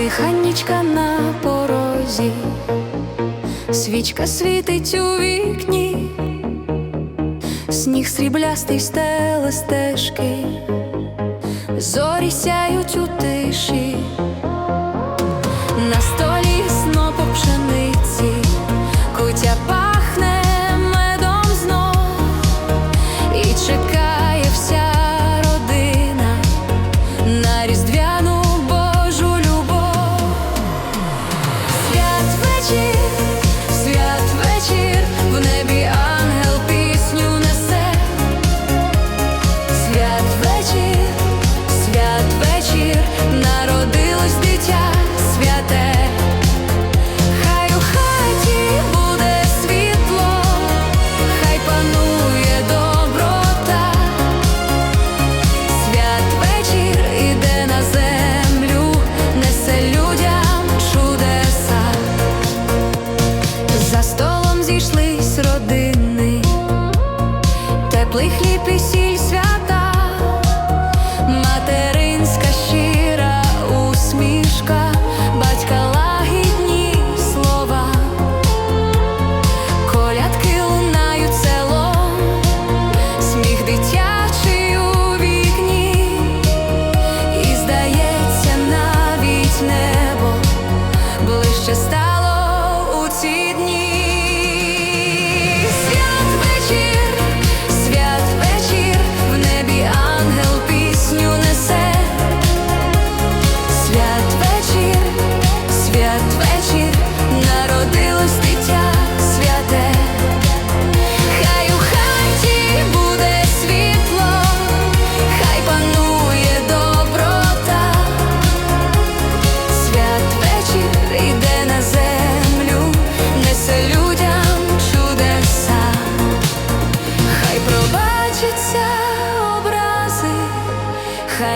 Тиханічка на порозі, свічка світить у вікні, сніг сріблястий стеле стежки, зорі сяють у тиші. На сто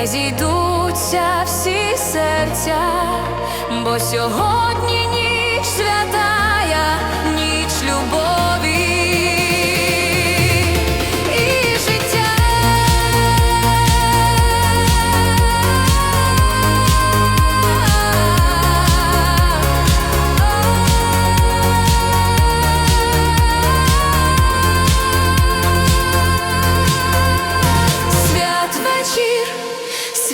Зійдуться всі серця, бо сьогодні ніч свята.